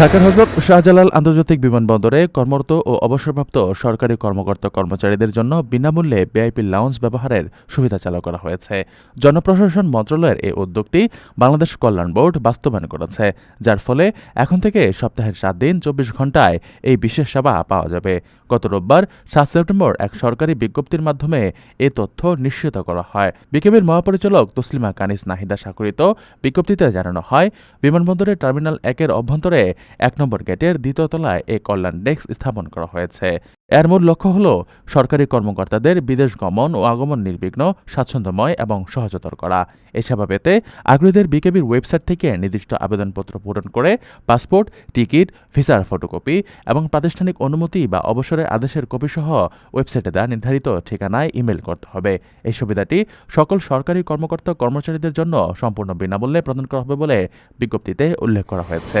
ঢাকার হজরত শাহজালাল আন্তর্জাতিক বিমানবন্দরে কর্মরত ও অবসরপ্রাপ্ত সরকারি কর্মকর্তা কর্মচারীদের জন্য বিনামূল্যে ভিআইপি লাউঞ্জ ব্যবহারের সুবিধা চালু করা হয়েছে। জনপ্রশাসন মন্ত্রণালয়ের এই উদ্যোগটি বাংলাদেশ কল্যাণ বোর্ড বাস্তবায়ন করেছে, যার ফলে এখন থেকে সপ্তাহের সাত দিন চব্বিশ ঘন্টায় এই বিশেষ সেবা পাওয়া যাবে। গত রোববার সাত সেপ্টেম্বর এক সরকারি বিজ্ঞপ্তির মাধ্যমে এ তথ্য নিশ্চিত করা হয়। বিকেবির মহাপরিচালক তসলিমা কানিস নাহিদা স্বাক্ষরিত বিজ্ঞপ্তিতে জানানো হয়, বিমানবন্দরের টার্মিনাল একের অভ্যন্তরে এক নম্বর গেটের দ্বিতীয় তলায় এ কল্যাণ ডেস্ক স্থাপন করা হয়েছে। এর মূল লক্ষ্য হল সরকারি কর্মকর্তাদের বিদেশ গমন ও আগমন নির্বিঘ্ন, স্বাচ্ছন্দ্যময় এবং সহজতর করা। এ সেবা পেতে আগ্রহীদের বিকেবির ওয়েবসাইট থেকে নির্দিষ্ট আবেদনপত্র পূরণ করে পাসপোর্ট, টিকিট, ভিসার ফটোকপি এবং প্রাতিষ্ঠানিক অনুমতি বা অবসরের আদেশের কপি সহ ওয়েবসাইটে দেওয়া নির্ধারিত ঠিকানায় ইমেল করতে হবে। এই সুবিধাটি সকল সরকারি কর্মকর্তা কর্মচারীদের জন্য সম্পূর্ণ বিনামূল্যে প্রদান করা হবে বলে বিজ্ঞপ্তিতে উল্লেখ করা হয়েছে।